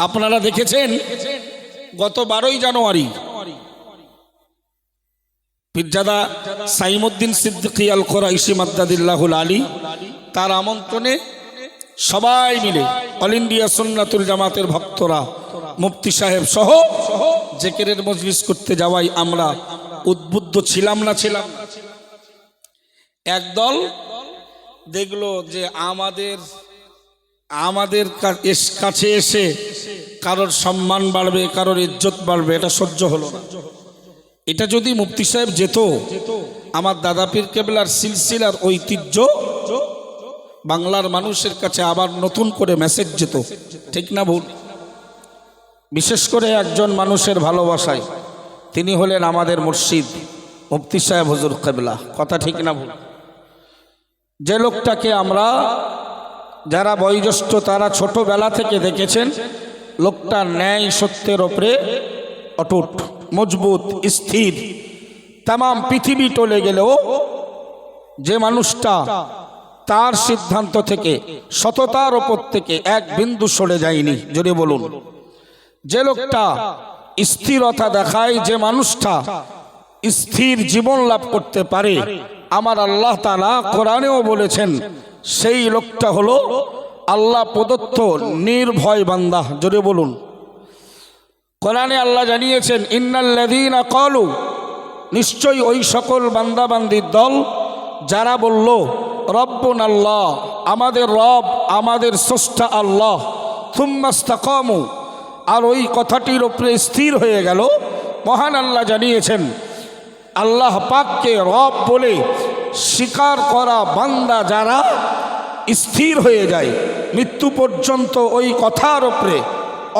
আপনারা দেখেছেন গত বারোই জানুয়ারি পীরজাদা সাইমুদ্দিন সিদ্দিকী আল কোরাইশি মাদ্দাদিল্লাহুল আলী তার আমন্ত্রণে সবাই মিলে অল ইন্ডিয়া সুন্নাতুল জামাতের ভক্তরা, মুফতি সাহেব সহ জেকেরের মজলিস করতে যাওয়াই আমরা উদ্বুদ্ধ ছিলাম না ছিলাম। একদল দেখল যে আমাদের আমাদের কাছে এসে কারোর সম্মান বাড়বে, কারোর ইজ্জত বাড়বে, এটা সহ্য হলো না। এটা যদি মুফতি সাহেব যেত, আমার দাদা পীর কেবলার সিলসিলার ঐতিহ্য, বাংলার মানুষের কাছে আবার নতুন করে মেসেজ যেত, ঠিক না ভুল? বিশেষ করে একজন মানুষের ভালোবাসায়, তিনি হলেন আমাদের মুর্শিদ মুফতি সাহেব হুজুর কেবলা, কথা ঠিক না ভুল? যে লোকটাকে আমরা যারা বয়োজ্যেষ্ঠ, তারা ছোটবেলা থেকে দেখেছেন লোকটা ন্যায় সত্যের ওপরে অটুট, মজবুত, স্থির। তাম পৃথিবী টলে গেলেও যে মানুষটা তার সিদ্ধান্ত থেকে, সততার ওপর থেকে এক বিন্দু সরে যায়নি যদি বলুন। যে লোকটা স্থিরতা দেখায়, যে মানুষটা স্থির জীবন লাভ করতে পারে আমার আল্লাহ তালা কোরআনেও বলেছেন, সেই লোকটা হলো আল্লাহ প্রদত্ত নির্ভয় বান্দা। জোরে বলুন। কোরআনে আল্লাহ জানিয়েছেন, ইন্নাল্লাযীনা ক্বালু নিশ্চয়ই ওই সকল বান্দাবান্দির দল, যারা বলল রব্বুন আল্লাহ আমাদের রব, আমাদের স্রষ্টা আল্লাহ থুম্মাস্তাকামু আর ওই কথাটির ওপরে স্থির হয়ে গেল। মহান আল্লাহ জানিয়েছেন আল্লাহ পাককে রব বলে স্বীকার করা বান্দা যারা স্থির হয়ে যায়, মৃত্যু পর্যন্ত ওই কথার ওপরে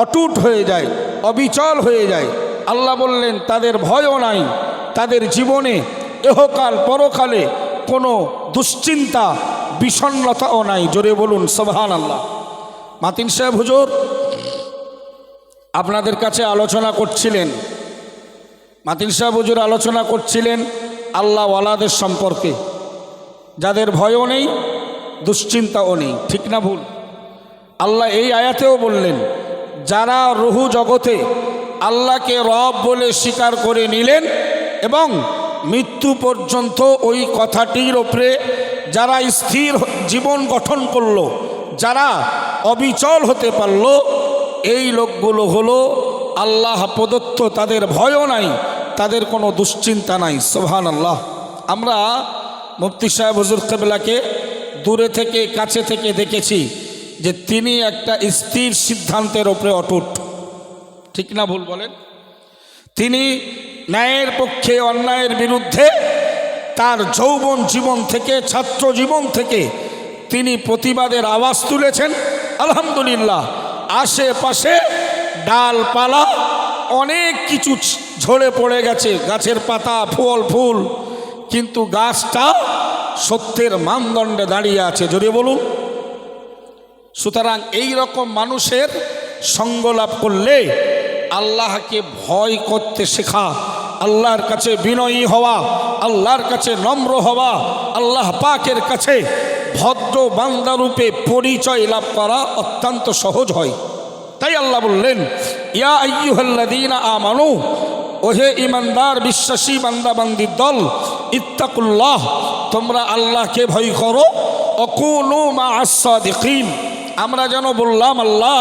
অটুট হয়ে যায়, অবিচল হয়ে যায়। আল্লাহ বললেন, তাদের ভয়ও নাই, তাদের জীবনে এহকাল পরকালে কোনো দুশ্চিন্তা বিষণ্নতাও নাই। জোরে বলুন সোভান আল্লাহ মাতিন সাহেব, হুজুর, আপনাদের কাছে আলোচনা করছিলেন। মাতিন সাহেব হুজুর আলোচনা করছিলেন আল্লাহ ওয়ালাদের সম্পর্কে। যাদের ভয়ও নেই, দুশ্চিন্তাও নেই, ঠিক না ভুল? আল্লাহ এই আয়াতেও বললেন, যারা রহু জগতে আল্লাহকে রব বলে স্বীকার করে নিলেন এবং মৃত্যু পর্যন্ত ওই কথাটির ওপরে যারা স্থির জীবন গঠন করল, যারা অবিচল হতে পারল, এই লোকগুলো হলো আল্লাহ প্রদত্ত তাদের ভয়ও নাই, তাদের কোনো দুশ্চিন্তা নাই সোহান আল্লাহ আমরা মুফতি সাহেব হুজুর কেবলাকে দূরে থেকে, কাছে থেকে দেখেছি যে তিনি একটা স্থির সিদ্ধান্তের ওপরে অটুট। ঠিক না ভুল বলেন? তিনি ন্যায়ের পক্ষে, অন্যায়ের বিরুদ্ধে তার যৌবন জীবন থেকে, ছাত্র জীবন থেকে তিনি প্রতিবাদের আওয়াজ তুলেছেন। আলহামদুলিল্লাহ, আশেপাশে ডালপালা, অনেক কিছু ঝরে পড়ে গেছে, গাছের পাতা, ফল, ফুল, কিন্তু গাছটা সত্যের মানদণ্ডে দাঁড়িয়ে আছে। জড়িয়ে বলুন। সুতরাং এই রকম মানুষের সঙ্গ লাভ করলে আল্লাহকে ভয় করতে শেখা, আল্লাহর কাছে বিনয়ী হওয়া, আল্লাহর কাছে নম্র হওয়া, আল্লাহ পাকের কাছে ভদ্র বান্দারূপে পরিচয় লাভ করা অত্যন্ত সহজ হয়। তাই আল্লাহ বললেন, ইয়া আইয়ুহাল্লাযীনা আমানু, ওহে ইমানদার বিশ্বাসী, বান্দাবান্দির দল, ইত্তাকুল্লাহ, তোমরা আল্লাহকে ভয় করো, অকুনু মা আসাদিকিন আমরা যেন বললাম, আল্লাহ,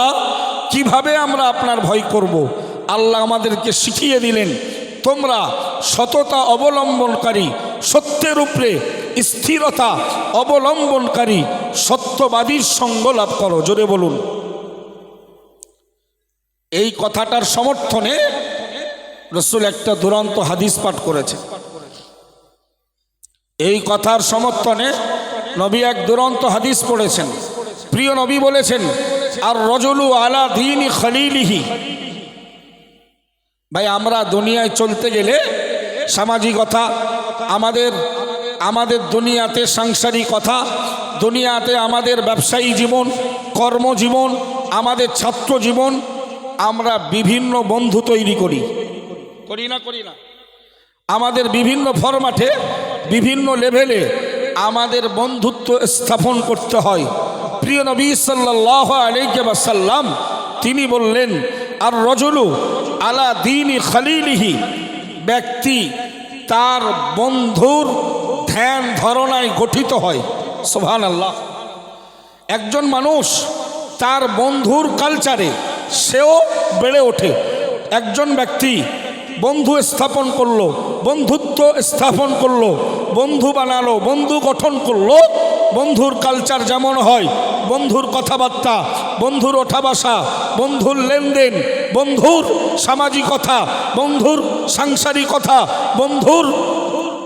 কীভাবে আমরা আপনার ভয় করব। আল্লাহ আমাদেরকে শিখিয়ে দিলেন, তোমরা সততা অবলম্বনকারী, সত্যের উপরে স্থিরতা অবলম্বনকারী, সত্যবাদীর সঙ্গ লাভ করো জোরে বলুন এই কথাটার সমর্থনে রসুল একটা দুরন্ত হাদিস পাঠ করেছে। এই কথার সমর্থনে নবী এক দুরন্ত হাদিস পড়েছেন। প্রিয় নবী বলেছেন, আর রজলু আলা দিন খলিলিহি। ভাই, আমরা দুনিয়ায় চলতে গেলে সামাজিকতা, আমাদের আমাদের দুনিয়াতে সাংসারিকতা দুনিয়াতে আমাদের ব্যবসায়ী জীবন, কর্মজীবন, আমাদের ছাত্র জীবন আমরা বিভিন্ন বন্ধু তৈরি করি। করি না করি না। আমাদের বিভিন্ন ফরম্যাটে বিভিন্ন লেভেলে আমাদের বন্ধুত্ব স্থাপন করতে হয়। প্রিয় নবী সাল্লাহ আলাইসাল্লাম তিনি বললেন আর রজলু আলা দিনী খালিলিহি। ব্যক্তি তার বন্ধুর ধ্যান ধারণায় গঠিত হয়। সোহান আল্লাহ একজন মানুষ তার বন্ধুর কালচারে সেও বেড়ে ওঠে। একজন ব্যক্তি বন্ধু স্থাপন করল, বন্ধুত্ব স্থাপন করল, বন্ধু বানালো, বন্ধু গঠন করল, বন্ধুর কালচার যেমন হয়, বন্ধুর কথাবার্তা, বন্ধুর ওঠা বসা, বন্ধুর লেনদেন, বন্ধুর সামাজিকতা, বন্ধুর সাংসারিকতা, বন্ধুর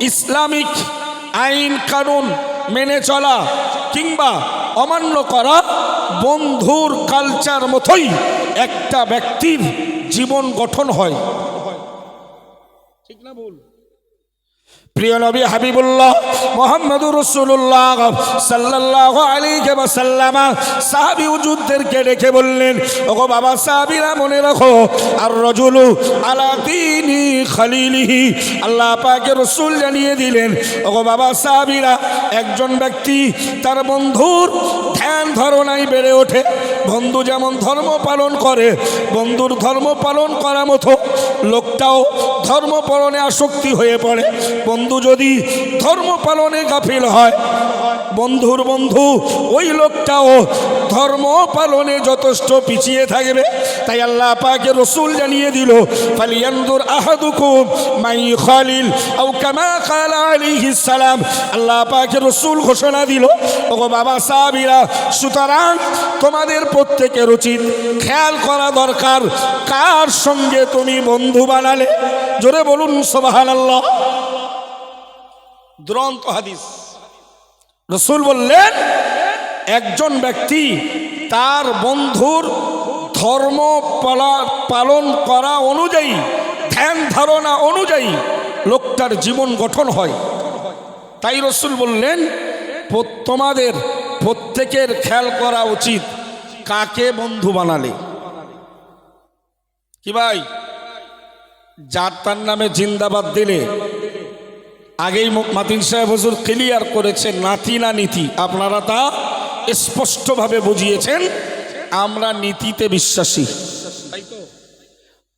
ইসলামিক আইন কানুন মেনে চলা কিংবা অমান্য করা বন্ধুর কালচার মতোই একটা ব্যক্তির জীবন গঠন হয়। ঠিক না ভুল? প্রিয় নবী হাবিবুল্লাহ মোহাম্মদুর রসুল্লাহ সাল্লাহ আলীকে সাল্লামা সাহাবি উজুদদেরকে ডেকে বললেন ওগো বাবা সাহাবিরা মনে রাখো আর রজুলু আলা তিনি খালিলিহি আল্লাহ পাকে রসুল জানিয়ে দিলেন, ওগো বাবা সাহাবিরা, একজন ব্যক্তি তার বন্ধুর ধ্যান ধারণায় বেড়ে ওঠে। বন্ধু যেমন ধর্ম পালন করে, বন্ধুর ধর্ম পালন করা মতো লোকটাও ধর্ম পালনে আসক্তি হয়ে পড়ে। বন্ধু যদি ধর্ম পালনে গাফিল হয় বন্ধুর বন্ধু, ওই লোকটাও ধর্ম পালনে যথেষ্ট পিছিয়ে থাকবে। তাই আল্লাহ পাকে রসুল জানিয়ে দিল ফালিয়ান্দুর আহাদুকুম মাই খালিল আও কামা কালা আলাইহিস সালাম। আল্লাহ পাকে রসুল ঘোষণা দিল, ওগো বাবা সাহাবীরা, সুতরাং তোমাদের প্রত্যেকের উচিত খেয়াল করা দরকার, কার সঙ্গে তুমি বন্ধু বানালে? জোরে বলুন, সুবহানাল্লাহ। দুরন্ত হাদিস। রসুল বললেন, একজন ব্যক্তি তার বন্ধুর ধর্ম পালা- পালন করা অনুযায়ী, ধ্যান ধারণা অনুযায়ী লোকটার জীবন গঠন হয়। তাই রসুল বললেন "প্র- তোমাদের প্রত্যেকের খেয়াল করা উচিত কাকে বন্ধু বানালে। কি ভাই? যার তার নামে জিন্দাবাদ দিলে আগেই মাতিন সাহেব হুজুর ক্লিয়ার করেছেন নাতি না নীতি। আপনারা তা স্পষ্টভাবে বুঝিয়েছেন। আমরা নীতিতে বিশ্বাসী।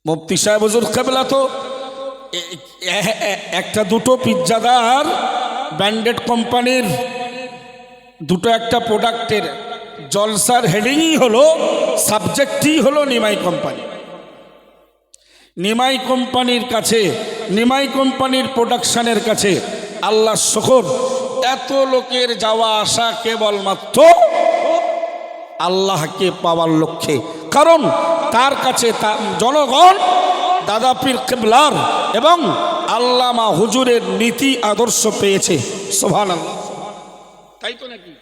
মুফতি সাহেব হুজুর কেবলা তো একটা দুটো পিজ্জাদার ব্র্যান্ডেড কোম্পানির দুটো একটা প্রোডাক্টের জলসার হেডিংই হলো, সাবজেক্টই হলো নিমাই কোম্পানি। নিমাই কোম্পানির কাছে নিমাই কোম্পানির প্রোডাকশনের কাছে আল্লাহ শকর, এত লোকের যাওয়া আসা কেবলমাত্র আল্লাহকে পাওয়ার লক্ষ্যে। কারণ তার কাছে তা- জনগণ দাদাপীর কেবলার এবং আল্লামা হুজুরের নীতি আদর্শ পেয়েছে। সোভান তাই তো নাকি?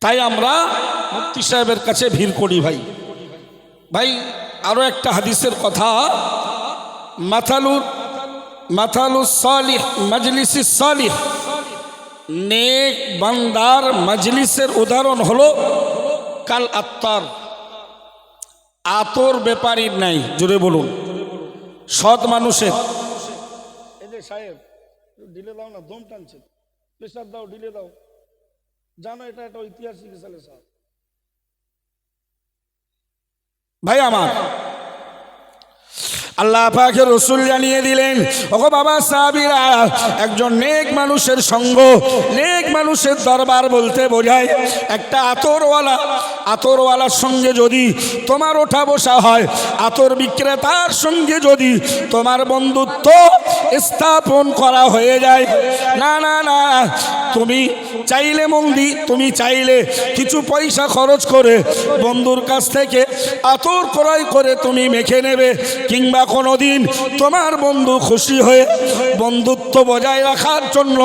তাই আমরা মুফতি সাহেবের কাছে ভিড় করি ভাই। ভাই, আরও একটা হাদিসের কথা। মাথালুর মাথালু সালিহ মজলিসি সালিহ। নেক বান্দার মজলিসের উদাহরণ হলো কাল আত্মার। আতর ব্যাপারীর নাই জুড়ে বলুন। সৎ মানুষের। যে সাহেব ঢিলে দাও না দম টানছে প্রেশার দাও ঢিলে দাও। জানো এটা একটা ঐতিহাসিক সালে ভাই আমার আল্লাহ পাকে রসুল জানিয়ে দিলেন, ওগো বাবা সাহাবিরা, একজন নেক মানুষের সঙ্গ, নেক মানুষের দরবার বলতে বোঝায়, একটা আতরওয়ালা, আতরওয়ালার সঙ্গে যদি তোমার ওঠা বসা হয়, আতর বিক্রেতার সঙ্গে যদি তোমার বন্ধুত্ব স্থাপন করা হয়ে যায়, না না না, তুমি চাইলে মন্দি, তুমি চাইলে কিছু পয়সা খরচ করে বন্ধুর কাছ থেকে আতর ক্রয় করে তুমি মেখে নেবে, কিংবা কোনো দিন তোমার বন্ধু খুশি হয়ে বন্ধুত্ব বজায় রাখার জন্য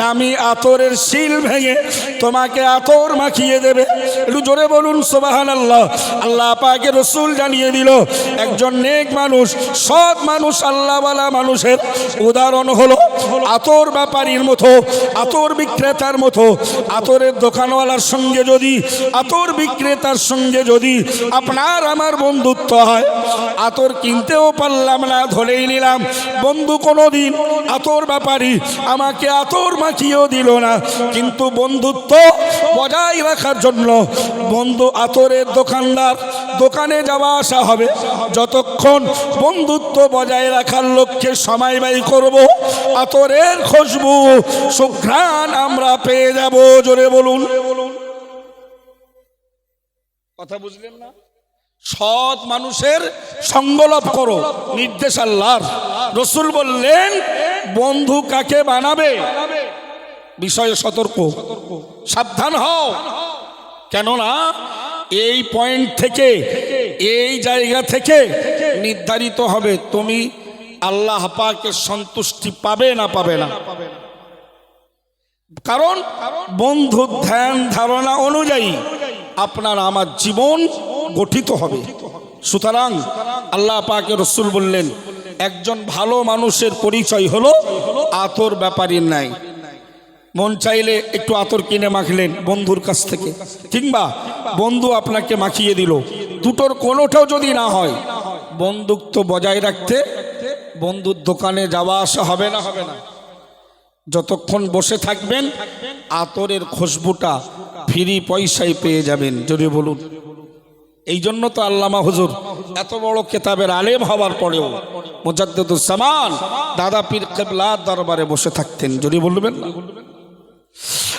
দামি আতরের শিল ভেঙে তোমাকে আতর মাখিয়ে দেবে। একটু জোরে বলুন সোবাহান আল্লাহ আল্লাহ পাকে রসুল জানিয়ে দিল, একজন নেক মানুষ, সৎ মানুষ, আল্লাহওয়ালা মানুষের উদাহরণ হলো আতর ব্যাপারীর মতো, আতর বিক্রেতার মতো। আতরের দোকানওয়ালার সঙ্গে যদি, আতর বিক্রেতার সঙ্গে যদি আপনার আমার বন্ধুত্ব হয়, আতর কিনতেও পারলাম না, ধরেই নিলাম। বন্ধু কোনো দিন আতর ব্যাপারী, আমাকে আতর মাখিয়েও দিল না। কিন্তু বন্ধুত্ব বজায় রাখার জন্য বন্ধু আতরের দোকানদার, দোকানে যাওয়া আসা হবে। যতক্ষণ বন্ধুত্ব বজায় রাখার লক্ষ্যে সময় ব্যয় করব, আতরের খুশবু, সুঘ্রাণ আমরা পেয়ে যাব। জোরে বলুন। কথা বুঝলেন না? সৎ মানুষের সঙ্গলাভ করো। নির্দেশ আল্লাহর। রসুল বললেন, বন্ধু কাকে বানাবে? বিষয়ে সতর্ক। সাবধান হও। কেননা, এই পয়েন্ট থেকে, এই জায়গা থেকে নির্ধারিত হবে। তুমি আল্লাহ পাকের সন্তুষ্টি পাবে না পাবে না। কারণ, বন্ধু ধ্যান ধারণা অনুযায়ী আপনার আমার জীবন গঠিত হবে। সুতরাং আল্লাহ পাকে রসুল বললেন, একজন ভালো মানুষের পরিচয় হলো আতর ব্যাপারীর নাই। মন চাইলে একটু আতর কিনে মাখলেন বন্ধুর কাছ থেকে। কিংবা বন্ধু আপনাকে মাখিয়ে দিল। দুটোর কোনোটাও যদি না হয়, বন্ধুত্ব বজায় রাখতে বন্ধুর দোকানে যাওয়া আসা হবে না। হবে না যতক্ষণ বসে থাকবেন, আতরের খুশবুটা ফ্রি পয়সায় পেয়ে যাবেন। যদি বলুন। এই জন্য তো আল্লামা হুজুর এত বড় কেতাবের আলেম হওয়ার পরেও মুজাদ্দুজ্জামান দাদা পীর কেবলার দরবারে বসে থাকতেন। যদি বলবেন না?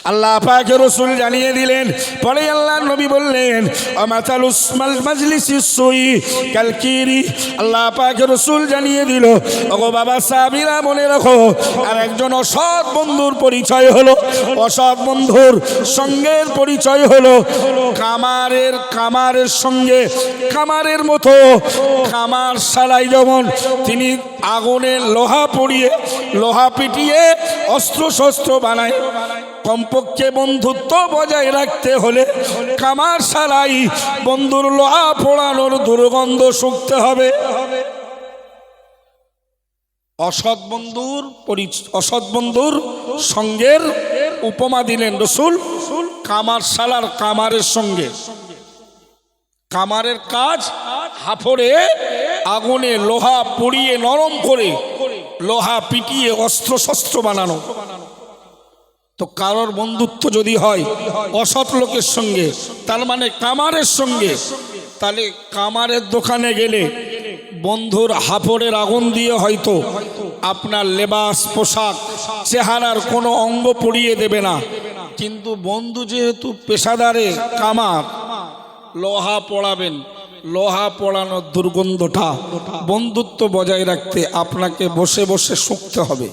আল্লাহ পাকে রসুল জানিয়ে দিলেন। পরে আল্লাহ নবী বললেন অমাতাল উসমাল সুই কালকিরি আল্লাহ পাকে রসুল জানিয়ে দিল, ওগো বাবা সাবিরা, মনে রাখো, আর একজন অসৎ বন্ধুর পরিচয় হলো। অসৎ বন্ধুর সঙ্গের পরিচয় হলো। কামারের কামারের সঙ্গে কামারের মতো কামার সালাই যেমন তিনি আগুনের লোহা পড়িয়ে, লোহা পিটিয়ে অস্ত্র শস্ত্র বানায়। কমপক্ষে বন্ধুত্ব বজায় রাখতে হলে কামার সালাই বন্ধুর লোহা পোড়ানোর দুর্গন্ধ শুকতে হবে। অসৎ বন্ধুর অসৎ বন্ধুর সঙ্গের উপমা দিলেন রসুল কামার সালার কামারের সঙ্গে। কামারের কাজ হাফড়ে আগুনে লোহা পুড়িয়ে নরম করে লোহা পিটিয়ে অস্ত্র শস্ত্র বানানো। তো কারোর বন্ধুত্ব যদি হয় অসৎ লোকের সঙ্গে, তার মানে কামারের সঙ্গে, তাহলে কামারের দোকানে গেলে বন্ধুর হাফড়ের আগুন দিয়ে হয়তো আপনার লেবাস, পোশাক, চেহারার কোনো অঙ্গ পড়িয়ে দেবে না। কিন্তু বন্ধু যেহেতু পেশাদারে কামার, লোহা পড়াবেন, লোহা পড়ানোর দুর্গন্ধটা বন্ধুত্ব বজায় রাখতে আপনাকে বসে বসে শুকতে হবে।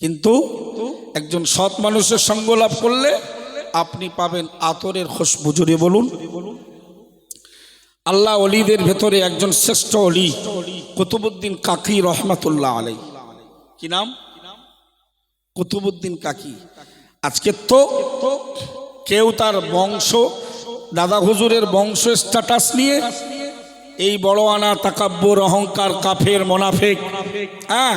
কিন্তু একজন সৎ মানুষের সঙ্গ লাভ করলে আপনি পাবেন আতরের খুশবু। জুড়ে বলুন। আল্লাহ অলিদের ভেতরে একজন শ্রেষ্ঠ অলি, কুতুবুদ্দিন কাকি রহমাতুল্লাহ আলাই কি নাম? কুতুবুদ্দিন কাকি। আজকে তো কেউ তার বংশ, দাদা হুজুরের বংশ স্ট্যাটাস নিয়ে এই বড় আনা, তাকাব্বর, অহংকার, কাফের, মোনাফেক হ্যাঁ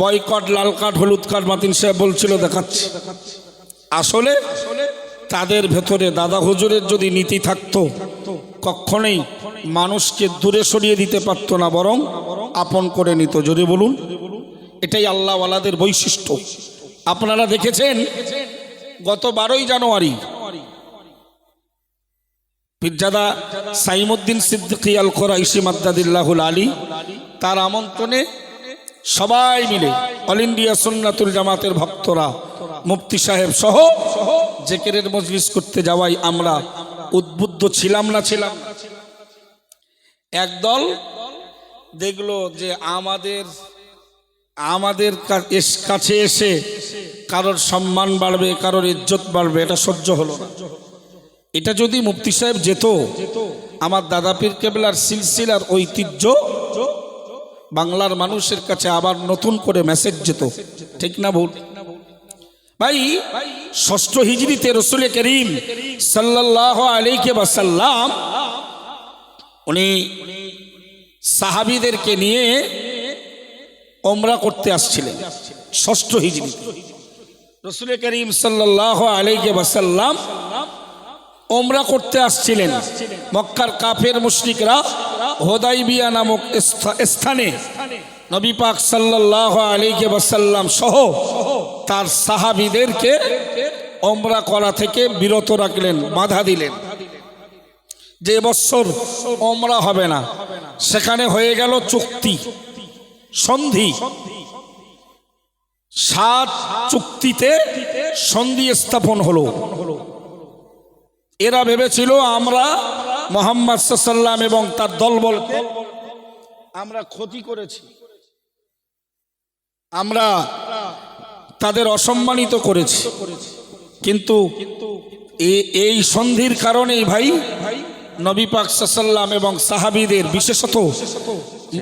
বয়কট, লাল কাঠ হলুদ কাঠ মাতিন সাহেব বলছিল, দেখাচ্ছি। আসলে তাদের ভেতরে দাদা হুজুরের যদি নীতি থাকতো, কখনোই মানুষকে দূরে সরিয়ে দিতে পারতো না, বরং আপন করে নিত। যদি বলুন, এটাই আল্লাহওয়ালাদের বৈশিষ্ট্য। আপনারা দেখেছেন, গত বারোই জানুয়ারি পীরজাদা সাইমুদ্দিন সিদ্দিকী আল কোরাইশি মাদ্দাদিল্লাহুল আলী তার আমন্ত্রণে সবাই মিলে অল ইন্ডিয়া সুন্নাতুল জামাতের ভক্তরা, মুফতি সাহেব সহ জেকেরের মজলিস করতে যাওয়াই আমরা উদ্বুদ্ধ ছিলাম না ছিলাম। একদল দেখল যে আমাদের আমাদের কাছে এসে কারোর সম্মান বাড়বে, কারোর ইজ্জত বাড়বে, এটা সহ্য হলো না। এটা যদি মুফতি সাহেব যেত, আমার দাদা পীর কেবলার সিলসিলার ঐতিহ্য বাংলার মানুষের কাছে আবার নতুন করে মেসেজ যেত। ঠিক না ভুল? ভাই, ষষ্ঠ হিজড়িতে রসুল করিম সাল্লাহ আলাইকে বাসাল্লাম উনি সাহাবিদেরকে নিয়ে ওমরা করতে আসছিলেন, ষষ্ঠ হিজড়ি রসুল করিম সাল্লাহ আলাইকে বাসাল্লাম ওমরা করতে আসছিলেন। মক্কার কাফের মুশরিকরা হোদাইবিয়া নামক স্থানে নবী পাক সাল্লাহ আলীকে বাসাল্লাম সহ তার সাহাবিদেরকে ওমরা করা থেকে বিরত রাখলেন, বাধা দিলেন। যে এবছর ওমরা হবে না, সেখানে হয়ে গেল চুক্তি, সন্ধি। সাত চুক্তিতে সন্ধি স্থাপন হলো। এরা ভেবেছিল আমরা মোহাম্মদ সাল্লাম এবং তার দলবলকে আমরা ক্ষতি করেছি। আমরা তাদের অসম্মানিত করেছি। কিন্তু এই সন্ধির কারণেই ভাই, নবী পাক সাল্লাম এবং সাহাবিদের, বিশেষত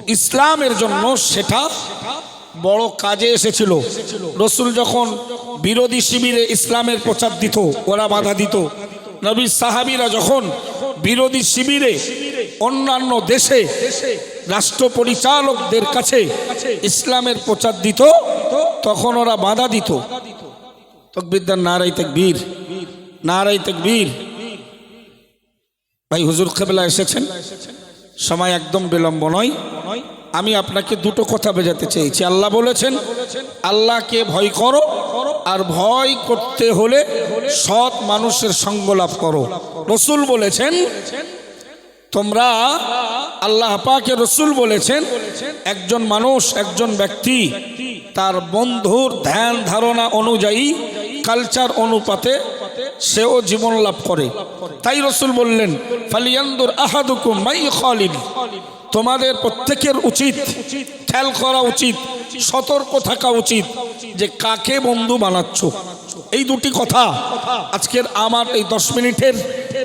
ইসলামের জন্য সেটা বড় কাজে এসেছিল। রসুল যখন বিরোধী শিবিরে ইসলামের প্রচার দিত, ওরা বাধা দিত নবী সাহাবিরা যখন বিরোধী শিবিরে অন্যান্য দেশে রাষ্ট্র পরিচালকদের কাছে ইসলামের প্রচার দিত, তখন ওরা বাধা দিত। তকবিদ্যার নারাই তেকবীর নারাই তেকবীর। ভাই, হুজুর কেবলা এসেছেন? সময় একদম বিলম্ব নয়। আমি আপনাকে দুটো কথা বোঝাতে চেয়েছি। আল্লাহ বলেছেন, আল্লাহকে ভয় করো আর ভয় করতে হলে সৎ মানুষের সঙ্গ লাভ করো। রসুল বলেছেন, তোমরা আল্লাহ পাকে রসুল বলেছেন, একজন মানুষ, একজন ব্যক্তি তার বন্ধুর ধ্যান ধারণা অনুযায়ী কালচার অনুপাতে সেও জীবন লাভ করে। তাই রসুল বললেন, ফালিয়ান্দুর আহাদুকুম মাই খালিদ। তোমাদের প্রত্যেকের উচিত খেয়াল করা উচিত, সতর্ক থাকা উচিত যে কাকে বন্ধু বানাচ্ছ। এই দুটি কথা আজকের আমার এই দশ মিনিটের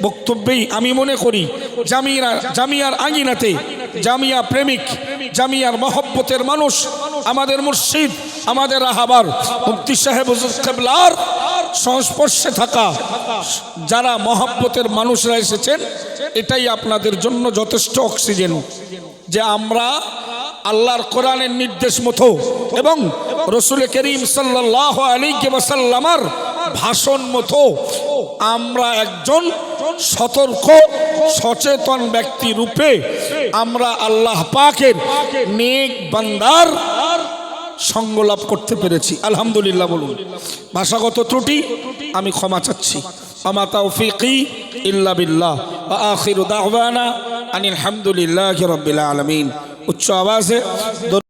বক্তব্যেই আমি মনে করি, জামিয়া, জামিয়ার আঙিনাতে, জামিয়া প্রেমিক, জামিয়ার মহব্বতের মানুষ আমাদের মুর্শিদ আমাদের রাহাবার মুফতি সাহেব কেবলার সংস্পর্শে থাকা যারা মহব্বতের মানুষরা এসেছেন, এটাই আপনাদের জন্য যথেষ্ট অক্সিজেন। যে আমরা আল্লাহর কোরআনের নির্দেশ মতো এবং রসুল করিম সাল্লাহ আলী ওয়াসাল্লামার ভাষণ মতো আমরা একজন সতর্ক, সচেতন ব্যক্তি রূপে আমরা আল্লাহ পাকের নেক বান্দার সঙ্গ লাভ করতে পেরেছি। আলহামদুলিল্লাহ বলুন। ভাষাগত ত্রুটি, আমি ক্ষমা চাচ্ছি। আমা তৌফিকি ইল্লা বিল্লাহ। ওয়া আখিরু দাওয়ানা আনিল হামদুলিল্লাহি রাব্বিল আলমিন। উচ্চ আওয়াজে